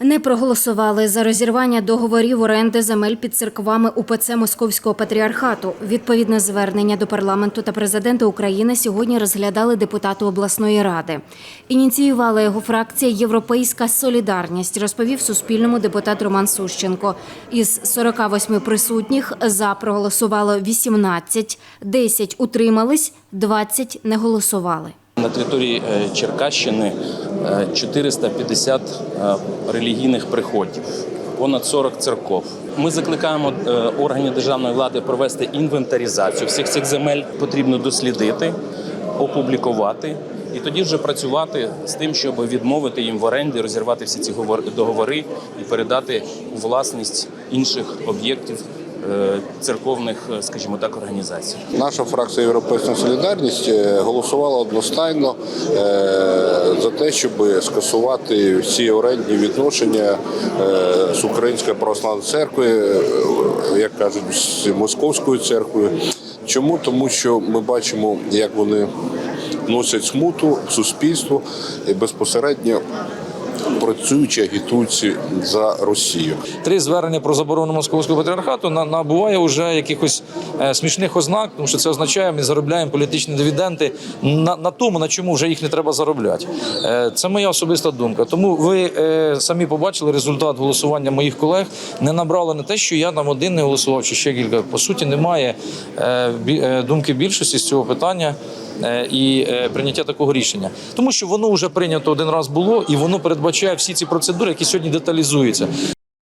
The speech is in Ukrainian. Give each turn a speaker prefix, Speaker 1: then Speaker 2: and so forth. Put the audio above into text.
Speaker 1: Не проголосували за розірвання договорів оренди земель під церквами УПЦ Московського патріархату. Відповідне звернення до парламенту та президента України сьогодні розглядали депутати обласної ради. Ініціювала його фракція Європейська Солідарність, розповів Суспільному депутат Роман Сущенко. Із 48 присутніх за проголосувало 18, 10 утримались, 20 не голосували.
Speaker 2: На території е, Черкащини е, 450 е, релігійних приходів, понад 40 церков. Ми закликаємо е, органи державної влади провести інвентаризацію всіх цих земель. Потрібно дослідити, опублікувати і тоді вже працювати з тим, щоб відмовити їм в оренді, розірвати всі ці говор- договори і передати власність інших об'єктів е, церковних, е, скажімо так, організацій.
Speaker 3: Наша фракція Європейська Солідарність е, голосувала одностайно е, за те, щоб скасувати всі орендні відношення е, з Українською православною церквою, е, як кажуть, з Московською церквою. Чому? Тому що ми бачимо, як вони носять смуту в суспільство і безпосередньо працюючи агітуючи за Росію.
Speaker 4: три звернення про заборону московського патріархату на- набуває вже якихось е, смішних ознак, тому що це означає, ми заробляємо політичні дивіденди на, на тому, на чому вже їх не треба заробляти. Е, це моя особиста думка. Тому ви е, самі побачили результат голосування моїх колег. Не набрало не те, що я там один не голосував, чи ще кілька. По суті, немає думки більшості з цього питання. Е, І е, прийняття такого рішення, тому що воно вже прийнято один раз було, і воно передбачає всі ці процедури, які сьогодні деталізуються.